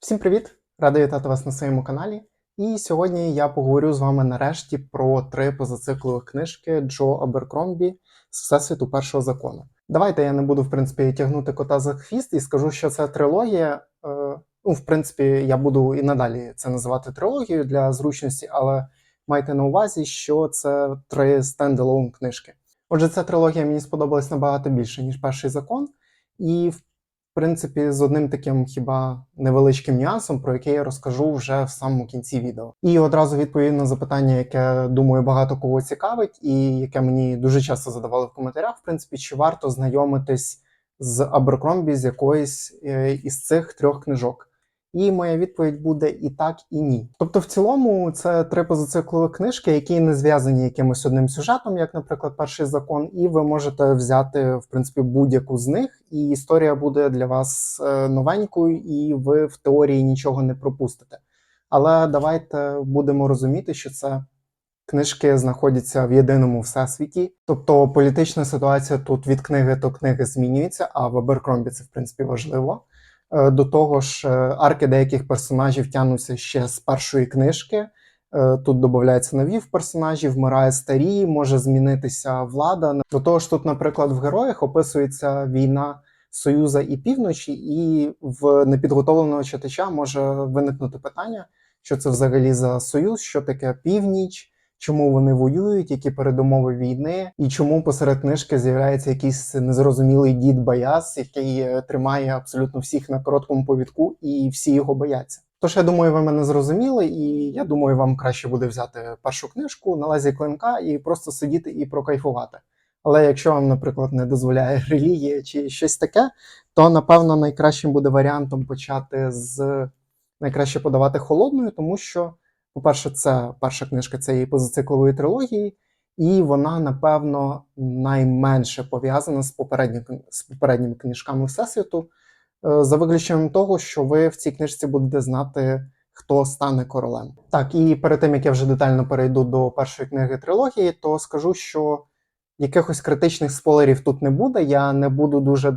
Всім привіт! Радий вітати вас на своєму каналі. І сьогодні я поговорю з вами нарешті про три позациклових книжки Джо Аберкромбі з Всесвіту першого закону. Давайте я не буду, в принципі, тягнути кота за хвіст і скажу, що це трилогія. Е, ну, в принципі, я буду і надалі це називати трилогією для зручності, але майте на увазі, що це три стендалон книжки. Отже, ця трилогія мені сподобалась набагато більше, ніж перший закон. І в принципі, з одним таким хіба невеличким нюансом, про який я розкажу вже в самому кінці відео. І одразу відповім на запитання, яке думаю багато кого цікавить, і яке мені дуже часто задавали в коментарях. В принципі, чи варто знайомитись з Аберкромбі з якоїсь е, із цих трьох книжок. І моя відповідь буде і так, і ні. Тобто, в цілому, це три позициклові книжки, які не зв'язані якимось одним сюжетом, як, наприклад, перший закон, і ви можете взяти в принципі будь-яку з них, і історія буде для вас е, новенькою, і ви в теорії нічого не пропустите. Але давайте будемо розуміти, що це. Книжки знаходяться в єдиному всесвіті, тобто політична ситуація тут від книги до книги змінюється. А в Аберкромбі це в принципі важливо. Е, до того ж, е, арки деяких персонажів тягнуться ще з першої книжки. Е, тут додаються нові персонажі, вмирає старі, може змінитися влада. До того ж, тут, наприклад, в героях описується війна Союза і півночі, і в непідготовленого читача може виникнути питання, що це взагалі за союз, що таке північ чому вони воюють, які передумови війни, і чому посеред книжки з'являється якийсь незрозумілий дід Баяс, який е, тримає абсолютно всіх на короткому повідку, і всі його бояться. Тож я думаю, ви мене зрозуміли, і я думаю, вам краще буде взяти першу книжку на лезі клинка і просто сидіти і прокайфувати. Але якщо вам, наприклад, не дозволяє релігія чи щось таке, то напевно найкращим буде варіантом почати з найкраще подавати холодною, тому що по-перше, це перша книжка цієї позициклової трилогії, і вона, напевно, найменше пов'язана з попередніми, з попередніми книжками Всесвіту, е, за виключенням того, що ви в цій книжці будете знати, хто стане королем. Так, і перед тим як я вже детально перейду до першої книги трилогії, то скажу, що якихось критичних спойлерів тут не буде. Я не буду дуже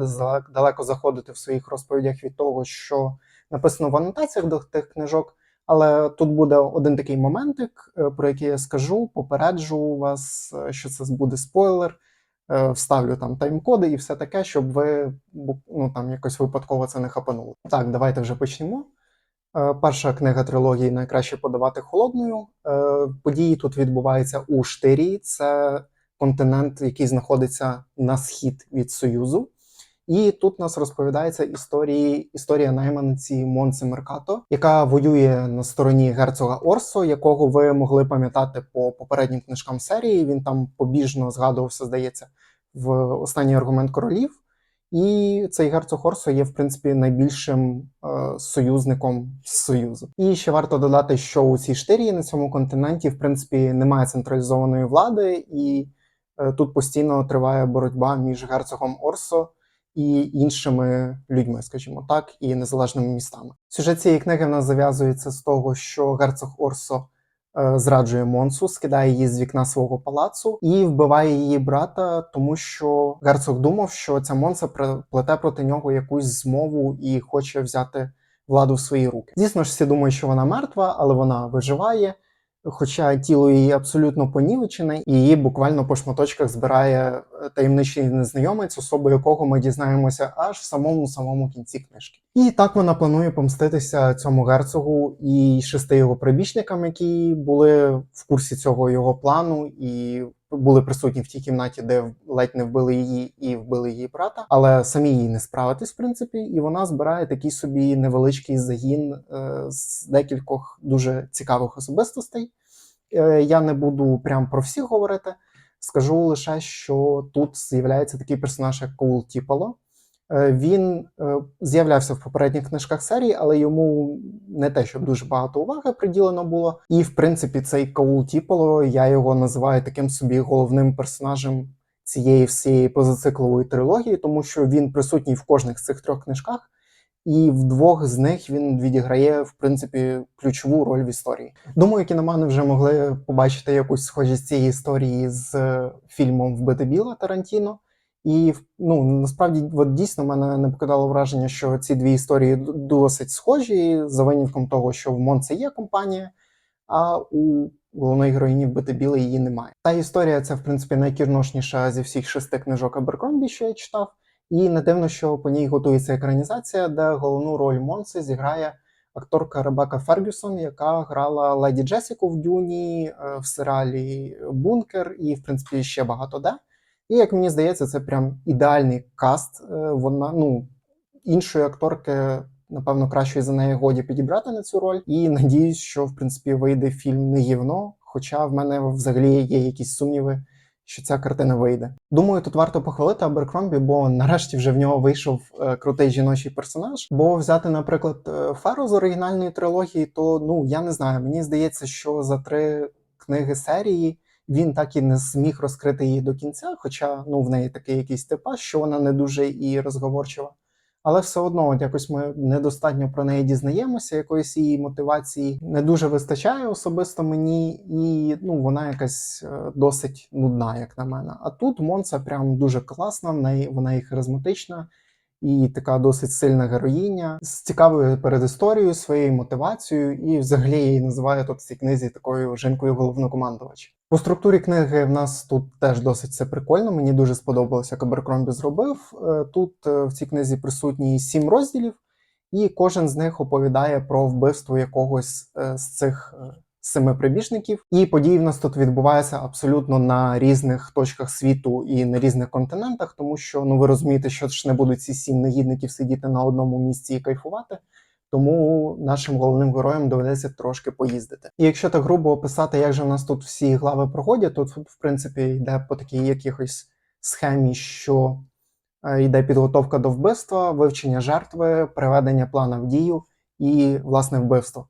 далеко заходити в своїх розповідях від того, що написано в анотаціях до тих книжок. Але тут буде один такий моментик, е, про який я скажу, попереджу вас, е, що це буде спойлер. Е, вставлю там тайм-коди і все таке, щоб ви ну, там якось випадково це не хапануло. Так, давайте вже почнемо. Перша книга трилогії найкраще подавати холодною. Події тут відбуваються у Штирії, це континент, який знаходиться на схід від Союзу. І тут нас розповідається історії, історія найманці Монце Меркато, яка воює на стороні герцога Орсо, якого ви могли пам'ятати по попереднім книжкам серії. Він там побіжно згадувався, здається, в останній аргумент королів. І цей герцог Орсо є, в принципі, найбільшим е, союзником Союзу. І ще варто додати, що у цій штирії на цьому континенті, в принципі, немає централізованої влади, і е, тут постійно триває боротьба між герцогом Орсо і іншими людьми, скажімо так, і незалежними містами. Сюжет цієї книги в нас зав'язується з того, що герцог Орсо е, зраджує Монсу, скидає її з вікна свого палацу і вбиває її брата, тому що герцог думав, що ця Монса плете проти нього якусь змову і хоче взяти владу в свої руки. Звісно ж, всі думають, що вона мертва, але вона виживає. Хоча тіло її абсолютно понівечене, і її буквально по шматочках збирає е, таємничий незнайомець, особу якого ми дізнаємося аж в самому самому кінці книжки. І так вона планує помститися цьому герцогу і шести його прибічникам, які були в курсі цього його плану, і були присутні в тій кімнаті, де ледь не вбили її і вбили її брата, але самі їй не справитись, в принципі, і вона збирає такий собі невеличкий загін е, з декількох дуже цікавих особистостей. Е, я не буду прям про всіх говорити. Скажу лише, що тут з'являється такий персонаж, як Коул Тіпало. Е, він е, з'являвся в попередніх книжках серії, але йому не те, щоб дуже багато уваги приділено було. І в принципі, цей Каул Тіполо, я його називаю таким собі головним персонажем цієї всієї позациклової трилогії, тому що він присутній в кожних з цих трьох книжках. І в двох з них він відіграє в принципі ключову роль в історії. Думаю, кіномани вже могли побачити якусь схожість цієї історії з фільмом Вбити Біла Тарантіно. І ну, насправді, от дійсно, мене не покидало враження, що ці дві історії досить схожі, за винятком того, що в Монце є компанія, а у головної героїні вбити біле її немає. Та історія це, в принципі, найкірношніша зі всіх шести книжок Аберкромбі, що я читав. І не дивно, що по ній готується екранізація, де головну роль Монси зіграє акторка Ребека Фергюсон, яка грала леді Джесіку в Дюні, е, в серіалі Бункер і, в принципі, ще багато де. І як мені здається, це прям ідеальний каст. Е, Вона ну іншої акторки, напевно, кращої за неї годі підібрати на цю роль. І надіюсь, що в принципі вийде фільм не гівно. Хоча в мене взагалі є якісь сумніви, що ця картина вийде. Думаю, тут варто похвалити Аберкромбі, бо нарешті вже в нього вийшов е, крутий жіночий персонаж. Бо взяти, наприклад, фару Феру з оригінальної трилогії, то ну я не знаю. Мені здається, що за три книги серії він так і не зміг розкрити її до кінця, хоча ну в неї такий якийсь типаж, що вона не дуже і розговорчива. Але все одно, от якось ми недостатньо про неї дізнаємося, якоїсь її мотивації не дуже вистачає особисто мені, і ну вона якась е, досить нудна, як на мене. А тут Монса прям дуже класна, в неї вона і харизматична, і така досить сильна героїня з цікавою передісторією, своєю мотивацією, і взагалі її називаю тут в цій книзі такою жінкою головнокомандувача. По структурі книги в нас тут теж досить все прикольно. Мені дуже сподобалося, як Аберкромбі зробив. Е, Тут е, в цій книзі присутні сім розділів, і кожен з них оповідає про вбивство якогось е, з цих семи прибіжників. І події в нас тут відбуваються абсолютно на різних точках світу і на різних континентах, тому що ну ви розумієте, що ж не будуть ці сім негідників сидіти на одному місці і кайфувати. Тому нашим головним героям доведеться трошки поїздити. І якщо так грубо описати, як же в нас тут всі глави проходять, тут, в принципі, йде по такій якихось схемі, що е, йде підготовка до вбивства, вивчення жертви, приведення плана в дію і власне вбивство.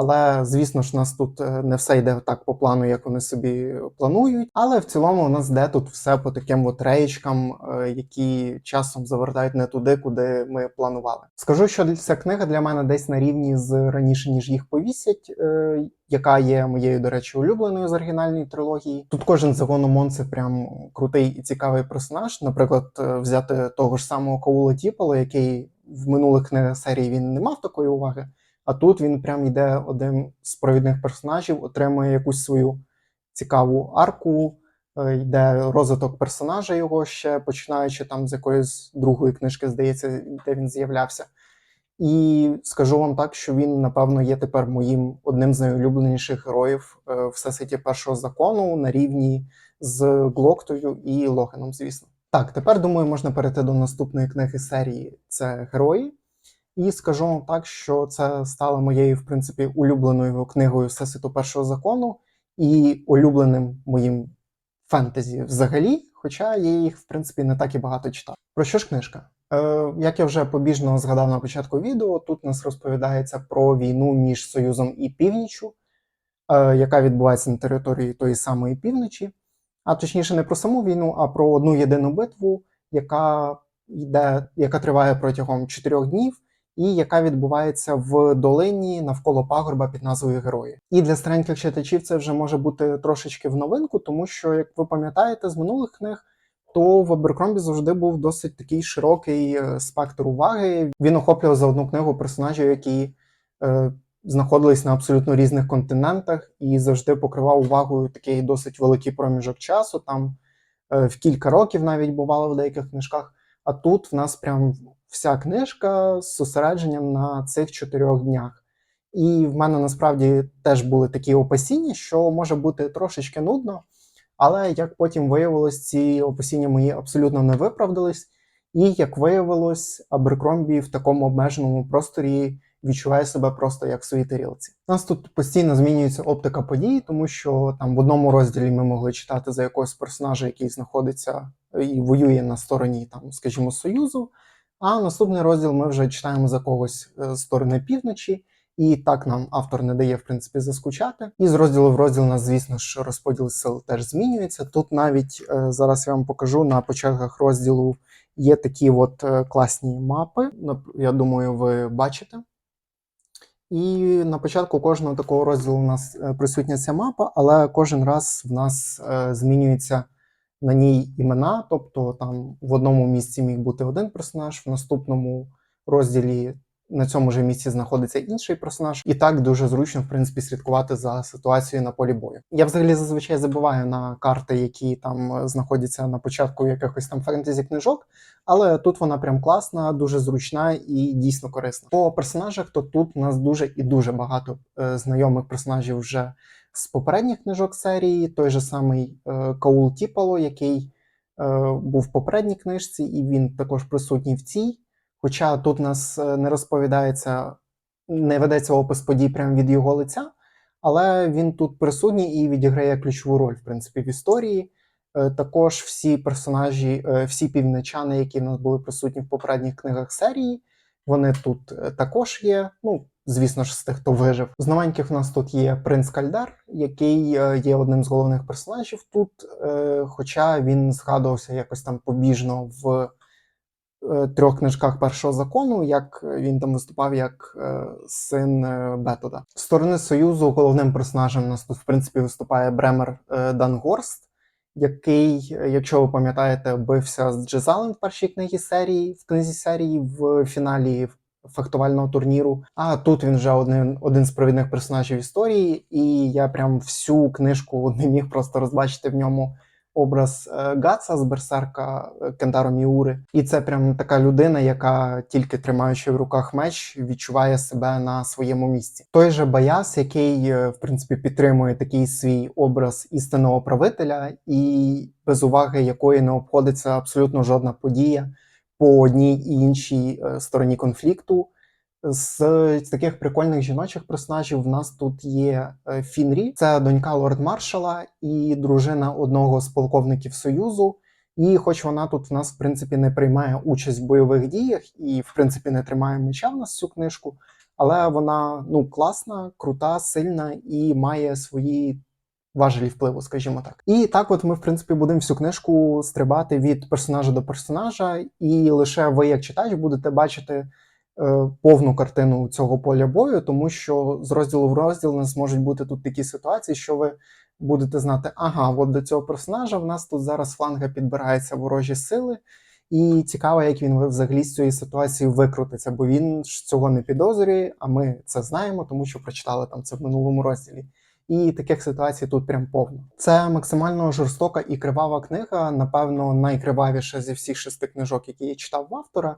Але звісно ж, у нас тут е, не все йде так по плану, як вони собі планують. Але в цілому у нас йде тут все по таким от реєчкам, е, які часом завертають не туди, куди ми планували. Скажу, що ця книга для мене десь на рівні з раніше, ніж їх повісять, е, яка є моєю, до речі, улюбленою з оригінальної трилогії. Тут кожен з це прям крутий і цікавий персонаж. Наприклад, взяти того ж самого Каула Тіпала, який в минулих серії він не мав такої уваги. А тут він прям йде один з провідних персонажів, отримує якусь свою цікаву арку, е, йде розвиток персонажа його ще, починаючи там з якоїсь другої книжки, здається, де він з'являвся. І скажу вам так, що він, напевно, є тепер моїм одним з найулюбленіших героїв е, всесвіті першого закону на рівні з Глоктою і Логеном, звісно. Так, тепер думаю, можна перейти до наступної книги серії. Це герої. І скажу вам так, що це стало моєю, в принципі, улюбленою книгою Всесвіту першого закону і улюбленим моїм фентезі взагалі, хоча я їх, в принципі, не так і багато читав. Про що ж книжка? Е, як я вже побіжно згадав на початку відео, тут нас розповідається про війну між Союзом і Північчю, е, яка відбувається на території тої самої півночі, а точніше не про саму війну, а про одну єдину битву, яка йде, яка триває протягом чотирьох днів і яка відбувається в долині навколо пагорба під назвою Герої. І для стареньких читачів це вже може бути трошечки в новинку, тому що, як ви пам'ятаєте з минулих книг, то в Аберкромбі завжди був досить такий широкий е, спектр уваги. Він охоплював за одну книгу персонажів, які е, знаходились на абсолютно різних континентах, і завжди покривав увагою такий досить великий проміжок часу. Там е, в кілька років навіть бувало в деяких книжках. А тут в нас прям вся книжка з зосередженням на цих чотирьох днях. І в мене насправді теж були такі опасіння, що може бути трошечки нудно, але як потім виявилось, ці опасіння мої абсолютно не виправдались. І як виявилось, Аберкромбі в такому обмеженому просторі відчуває себе просто як в своїй тарілці. У нас тут постійно змінюється оптика подій, тому що там в одному розділі ми могли читати за якогось персонажа, який знаходиться і воює на стороні, там, скажімо, Союзу. А наступний розділ ми вже читаємо за когось е, з сторони півночі, і так нам автор не дає, в принципі, заскучати. І з розділу в розділ нас, звісно ж, розподіл сил теж змінюється. Тут навіть е, зараз я вам покажу на початках розділу є такі от е, класні мапи. Я думаю, ви бачите. І на початку кожного такого розділу у нас е, присутня ця мапа, але кожен раз в нас е, змінюється на ній імена, тобто там в одному місці міг бути один персонаж, в наступному розділі на цьому ж місці знаходиться інший персонаж, і так дуже зручно, в принципі, слідкувати за ситуацією на полі бою. Я взагалі зазвичай забуваю на карти, які там е, знаходяться на початку якихось там фентезі книжок, але тут вона прям класна, дуже зручна і дійсно корисна. По персонажах, то тут у нас дуже і дуже багато е, знайомих персонажів вже з попередніх книжок серії. Той же самий е, Каул Тіпало, який е, був в попередній книжці, і він також присутній в цій. Хоча тут нас е, не розповідається, не ведеться опис подій прямо від його лиця, але він тут присутній і відіграє ключову роль, в принципі, в історії. Е, Також всі персонажі, е, всі півничани, які в нас були присутні в попередніх книгах серії, вони тут також є. Ну, звісно ж, з тих, хто вижив. З новеньких в нас тут є принц Кальдар, який є одним з головних персонажів тут, хоча він згадувався якось там побіжно в трьох книжках першого закону, як він там виступав як е, син е, Бетода. Сторони Союзу головним персонажем у нас тут, в принципі, виступає Бремер е, Дангорст, який, е, якщо ви пам'ятаєте, бився з Джезалем в першій книгі серії, в книзі серії в фіналі фехтувального турніру. А тут він вже один, один з провідних персонажів історії, і я прям всю книжку не міг просто розбачити в ньому образ е, Гаца з берсерка е, Кентаро Міури. І це прям така людина, яка тільки тримаючи в руках меч, відчуває себе на своєму місці. Той же Баяс, який е, в принципі підтримує такий свій образ істинного правителя, і без уваги якої не обходиться абсолютно жодна подія по одній і іншій стороні конфлікту. З таких прикольних жіночих персонажів в нас тут є е, Фінрі, це донька лорд маршала і дружина одного з полковників Союзу. І хоч вона тут в нас, в принципі, не приймає участь в бойових діях і, в принципі, не тримає меча в нас цю книжку, але вона ну класна, крута, сильна і має свої важелі впливу, скажімо так. І так, от ми, в принципі, будемо всю книжку стрибати від персонажа до персонажа, і лише ви, як читач, будете бачити повну картину цього поля бою, тому що з розділу в розділ у нас можуть бути тут такі ситуації, що ви будете знати, ага, от до цього персонажа в нас тут зараз фланга підбираються ворожі сили. І цікаво, як він взагалі з цієї ситуації викрутиться, бо він ж цього не підозрює, а ми це знаємо, тому що прочитали там це в минулому розділі. І таких ситуацій тут прям повно. Це максимально жорстока і кривава книга, напевно, найкривавіша зі всіх шести книжок, які я читав в автора.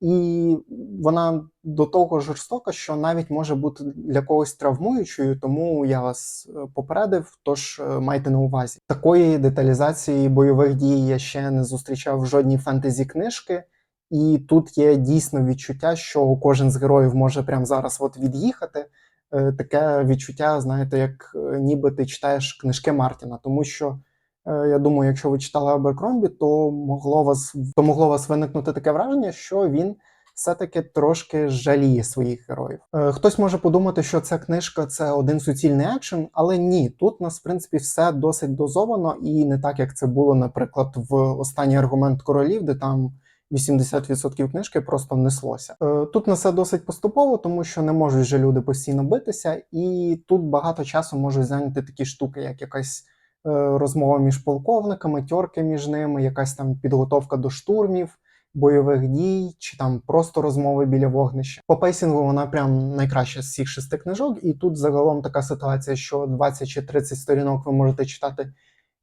І вона до того жорстока, що навіть може бути для когось травмуючою, тому я вас е, попередив. Тож е, майте на увазі. Такої деталізації бойових дій я ще не зустрічав в жодній фентезі книжки, і тут є дійсно відчуття, що кожен з героїв може прямо зараз от від'їхати. Е, Таке відчуття, знаєте, як ніби ти читаєш книжки Мартіна, тому що. Е, Я думаю, якщо ви читали Аберкромбі, то могло вас то могло вас виникнути таке враження, що він все-таки трошки жаліє своїх героїв. Е, Хтось може подумати, що ця книжка це один суцільний екшен, але ні, тут нас в принципі все досить дозовано і не так, як це було, наприклад, в останній аргумент королів, де там 80% книжки просто неслося. Е, Тут на все досить поступово, тому що не можуть же люди постійно битися, і тут багато часу можуть зайняти такі штуки, як якась розмова між полковниками, тьорки між ними, якась там підготовка до штурмів, бойових дій, чи там просто розмови біля вогнища. По пейсінгу вона прям найкраща з всіх шести книжок, і тут загалом така ситуація, що 20 чи 30 сторінок ви можете читати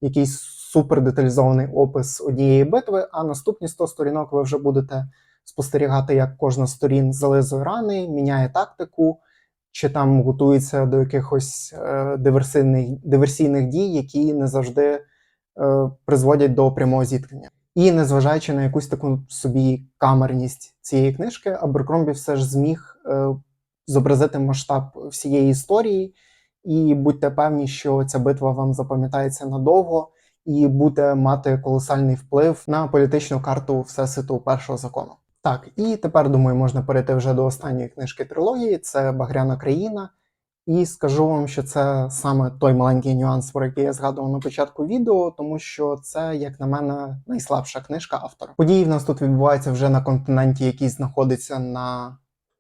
якийсь супер деталізований опис однієї битви, а наступні 100 сторінок ви вже будете спостерігати, як кожна сторін зализує рани, міняє тактику, чи там готується до якихось е, диверсійних, диверсійних дій, які не завжди е, призводять до прямого зіткнення. І незважаючи на якусь таку собі камерність цієї книжки, Аберкромбі все ж зміг е, зобразити масштаб всієї історії. І будьте певні, що ця битва вам запам'ятається надовго і буде мати колосальний вплив на політичну карту Всесвіту першого закону. Так, і тепер думаю, можна перейти вже до останньої книжки трилогії. Це Багряна країна. І скажу вам, що це саме той маленький нюанс, про який я згадував на початку відео, тому що це, як на мене, найслабша книжка автора. Події в нас тут відбуваються вже на континенті, який знаходиться на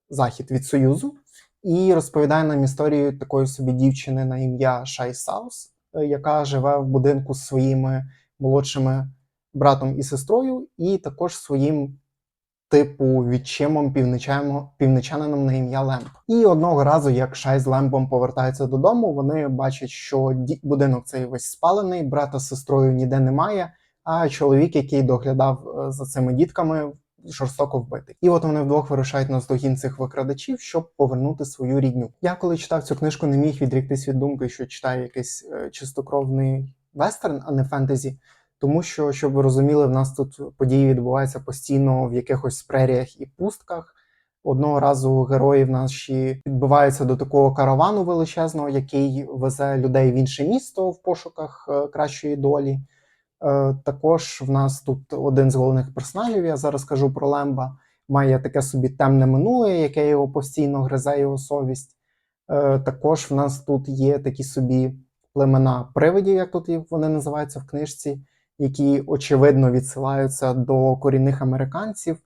захід від Союзу, і розповідає нам історію такої собі дівчини на ім'я Шай Саус, е, яка живе в будинку з своїми молодшими братом і сестрою, і також своїм типу відчимом півничанином на ім'я Лемб. І одного разу, як Шай з Лембом повертаються додому, вони бачать, що будинок цей весь спалений, брата з сестрою ніде немає. А чоловік, який доглядав е, за цими дітками, жорстоко вбитий. І от вони вдвох вирушають на здогін цих викрадачів, щоб повернути свою рідню. Я коли читав цю книжку, не міг відріктись від думки, що читаю якийсь е, чистокровний вестерн, а не фентезі. Тому що, щоб ви розуміли, в нас тут події відбуваються постійно в якихось преріях і пустках. Одного разу герої в наші підбиваються до такого каравану величезного, який везе людей в інше місто в пошуках е, кращої долі. Е, Також в нас тут один з головних персонажів, я зараз кажу про Лемба, має таке собі темне минуле, яке його постійно гризе його совість. Е, Також в нас тут є такі собі племена привидів, як тут вони називаються в книжці, які очевидно відсилаються до корінних американців,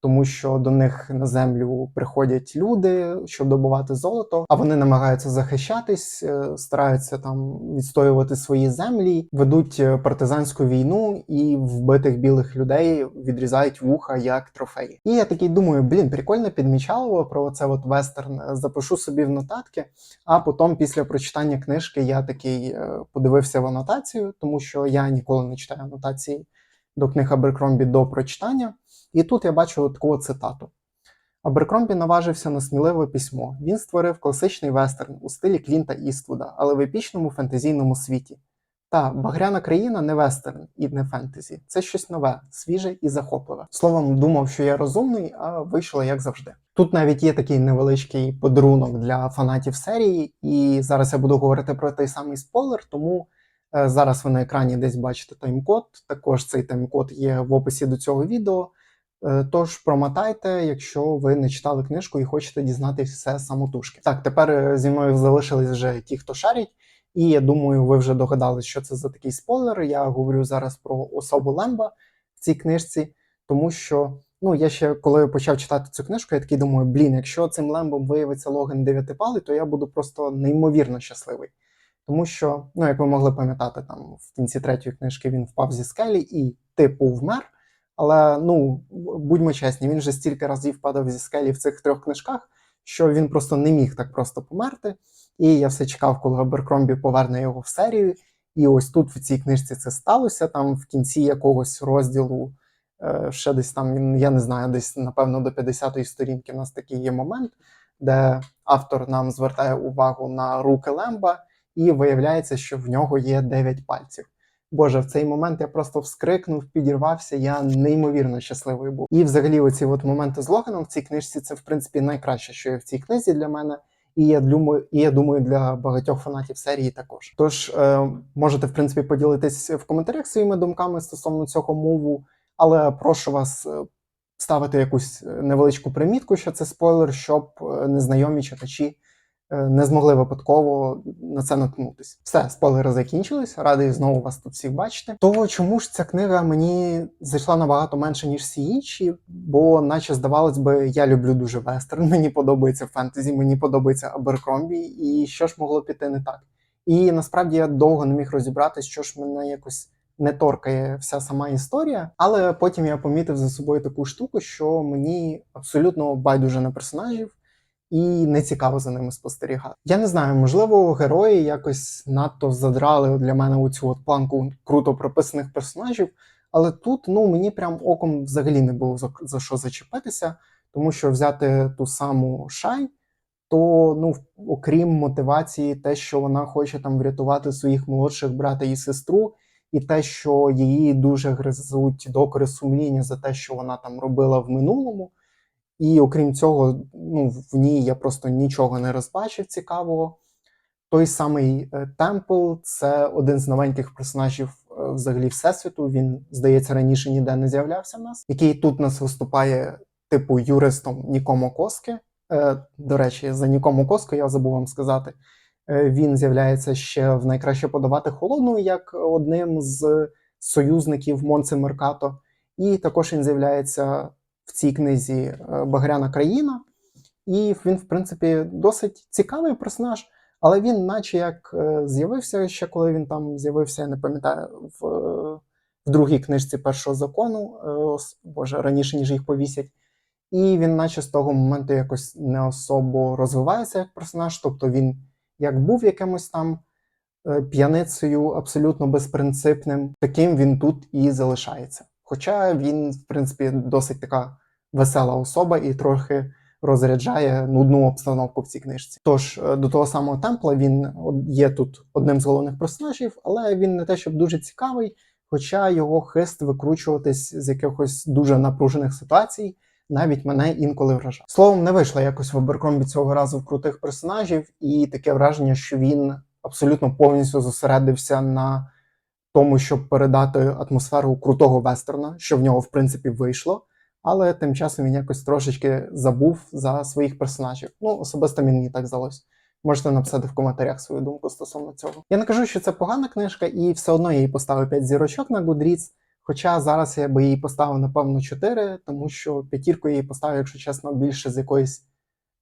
тому що до них на землю приходять люди, щоб добувати золото, а вони намагаються захищатись, е, стараються там відстоювати свої землі, ведуть е, партизанську війну і вбитих білих людей відрізають вуха як трофеї. І я такий думаю, блін, прикольне підмічало про це от вестерн. е, Запишу собі в нотатки. А потім, після прочитання книжки, я такий подивився в анотацію, тому що я ніколи не читаю анотації до книг Аберкромбі до прочитання. І тут я бачу таку цитату. Аберкромбі наважився на сміливе письмо. Він створив класичний вестерн у стилі Клінта Іствуда, але в епічному фентезійному світі. Та багряна країна не вестерн і не фентезі. Це щось нове, свіже і захопливе. Словом, думав, що я розумний, а вийшло як завжди. Тут навіть є такий невеличкий подарунок для фанатів серії, і зараз я буду говорити про той самий спойлер, тому зараз ви на екрані десь бачите тайм-код. Також цей тайм-код є в описі до цього відео. Е, Тож промотайте, якщо ви не читали книжку і хочете дізнатися все самотужки. Так, тепер е, зі мною залишились вже ті, хто шарить, і я думаю, ви вже догадались, що це за такий спойлер. Я говорю зараз про особу Лемба в цій книжці, тому що ну я ще коли почав читати цю книжку, я такий думаю, блін, якщо цим Лембом виявиться Логан Дев'ятипалий, то я буду просто неймовірно щасливий. Тому що, ну як ви могли пам'ятати, там в кінці третьої книжки він впав зі скелі і типу вмер. Але ну будьмо чесні, він вже стільки разів падав зі скелі в цих трьох книжках, що він просто не міг так просто померти. І я все чекав, коли Аберкромбі поверне його в серію. І ось тут в цій книжці це сталося. Там в кінці якогось розділу, е, ще десь там, я не знаю, десь напевно до 50-ї сторінки у нас такий є момент, де автор нам звертає увагу на руки Лемба, і виявляється, що в нього є 9 пальців. Боже, в цей момент я просто вскрикнув, підірвався. Я неймовірно щасливий був. І взагалі, оці от моменти з Логаном в цій книжці це в принципі найкраще, що є в цій книзі для мене. І я думаю, і я думаю, для багатьох фанатів серії також. Тож е, можете в принципі поділитись в коментарях своїми думками стосовно цього мову, але прошу вас е, ставити якусь е, невеличку примітку, що це спойлер, щоб е, незнайомі читачі не змогли випадково на це наткнутись. Все, спойлери закінчились. Радий знову вас тут всіх бачити. То чому ж ця книга мені зайшла набагато менше, ніж всі інші? Бо, наче здавалось би, я люблю дуже вестерн, мені подобається фентезі, мені подобається Аберкромбі, і що ж могло піти не так? І насправді я довго не міг розібратись, що ж мене якось. Не торкає вся сама історія, але потім я помітив за собою таку штуку, що мені абсолютно байдуже на персонажів, і не цікаво за ними спостерігати. Я не знаю, можливо, герої якось надто задрали для мене оцю от планку круто прописаних персонажів, але тут ну мені прям оком взагалі не було за, за що зачепитися, тому що взяти ту саму Шай, то ну, окрім мотивації, те, що вона хоче там врятувати своїх молодших брата і сестру, і те, що її дуже гризуть докори сумління за те, що вона там робила в минулому. І окрім цього, ну, в ній я просто нічого не розбачив цікавого. Той самий е, Темпл це один з новеньких персонажів е, взагалі Всесвіту. Він, здається, раніше ніде не з'являвся в нас, який тут нас виступає типу юристом Нікомо Коски. Е, До речі, за Нікому Коско я забув вам сказати. Він з'являється ще в найкраще подавати холодну як одним з союзників Монце Меркато. І також він з'являється в цій книзі е, Багряна країна, і він, в принципі, досить цікавий персонаж, але він, наче як е, з'явився ще коли він там з'явився, я не пам'ятаю, в е, в другій книжці першого закону, боже, раніше ніж їх повісять. І він, наче з того моменту, якось не особо розвивається як персонаж. Тобто він як був якимось там п'яницею, абсолютно безпринципним, таким він тут і залишається. Хоча він, в принципі, досить така весела особа і трохи розряджає нудну обстановку в цій книжці. Тож е, до того самого темпла він є тут одним з головних персонажів, але він не те, щоб дуже цікавий, хоча його хист викручуватись з якихось дуже напружених ситуацій. Навіть мене інколи вражав. Словом, не вийшло якось в Оберкромбі цього разу в крутих персонажів, і таке враження, що він абсолютно повністю зосередився на тому, щоб передати атмосферу крутого вестерна, що в нього в принципі вийшло. Але тим часом він якось трошечки забув за своїх персонажів. Ну, особисто мені так здалось. Можете написати в коментарях свою думку стосовно цього. Я не кажу, що це погана книжка, і все одно я їй поставив 5 зірочок на Goodreads. Хоча зараз я би її поставив, напевно, 4, тому що п'ятірку я її поставив, якщо чесно, більше з якоїсь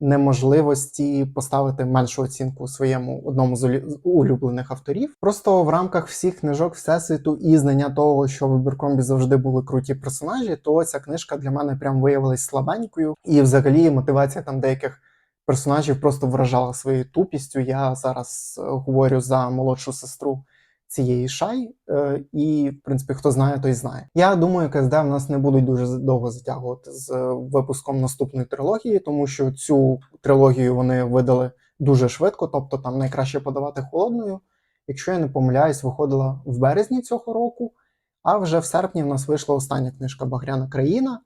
неможливості поставити меншу оцінку своєму одному з улюблених авторів. Просто в рамках всіх книжок Всесвіту і знання того, що в Аберкромбі завжди були круті персонажі, то ця книжка для мене прям виявилась слабенькою. І взагалі мотивація там деяких персонажів просто вражала своєю тупістю. Я зараз е, говорю за молодшу сестру цієї шай, е, і в принципі, хто знає, той знає. Я думаю, КСД в нас не будуть дуже довго затягувати з е, випуском наступної трилогії, тому що цю трилогію вони видали дуже швидко, тобто там найкраще подавати холодною. Якщо я не помиляюсь, виходила в березні цього року, а вже в серпні в нас вийшла остання книжка Багряна країна.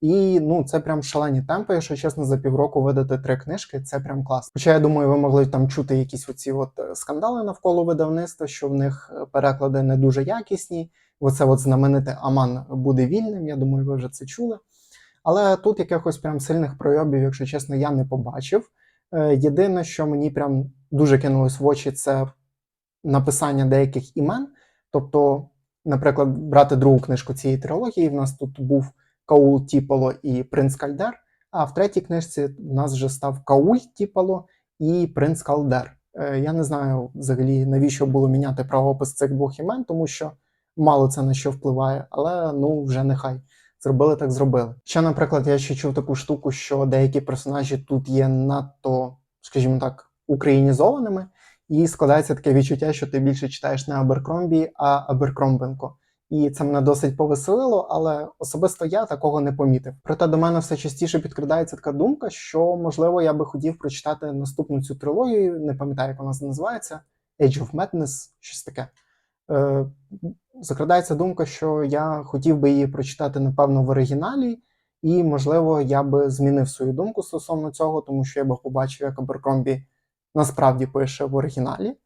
І ну, це прям шалені темпи, якщо чесно, за півроку видати три книжки, це прям класно. Хоча я думаю, ви могли там чути якісь оці от е, скандали навколо видавництва, що в них е, переклади не дуже якісні. Оце от знамените Аман буде вільним. Я думаю, ви вже це чули. Але тут якихось прям сильних пройобів, якщо чесно, я не побачив. Е, Єдине, що мені прям дуже кинулось в очі, це написання деяких імен. Тобто, наприклад, брати другу книжку цієї трилогії, в нас тут був Каул Тіпало і Принц Кальдер. А в третій книжці в нас вже став Кауль Тіпало і Принц Калдер. Е, Я не знаю взагалі, навіщо було міняти правопис цих двох імен, тому що мало це на що впливає, але ну вже нехай. Зробили так зробили. Ще, наприклад, я ще чув таку штуку, що деякі персонажі тут є надто, скажімо так, українізованими, і складається таке відчуття, що ти більше читаєш не Аберкромбі, а Аберкромбенко. І це мене досить повеселило, але особисто я такого не помітив. Проте до мене все частіше підкрадається така думка, що можливо я би хотів прочитати наступну цю трилогію, не пам'ятаю, як вона називається, Age of Madness, щось таке. Е, закрадається думка, що я хотів би її прочитати, напевно, в оригіналі, і, можливо, я би змінив свою думку стосовно цього, тому що я би побачив, як Аберкромбі насправді пише в оригіналі.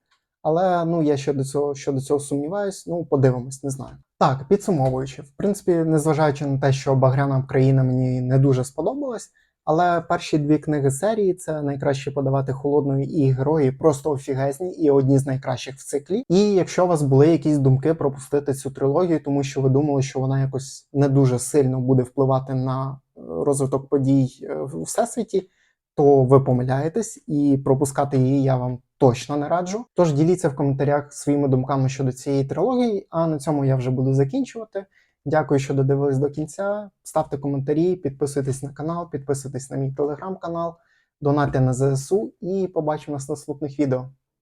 Але ну я щодо цього щодо цього сумніваюсь. Ну, подивимось, не знаю. Так, підсумовуючи, в принципі, незважаючи на те, що Багряна країна мені не дуже сподобалась, але перші дві книги серії це найкраще подавати холодною і герої просто офігезні і одні з найкращих в циклі. І якщо у вас були якісь думки пропустити цю трилогію, тому що ви думали, що вона якось не дуже сильно буде впливати на е, розвиток подій е, в всесвіті, то ви помиляєтесь і пропускати її я вам точно не раджу. Тож діліться в коментарях своїми думками щодо цієї трилогії. А на цьому я вже буду закінчувати. Дякую, що додивились до кінця. Ставте коментарі, підписуйтесь на канал, підписуйтесь на мій телеграм-канал, донатьте на ЗСУ і побачимось в наступних відео.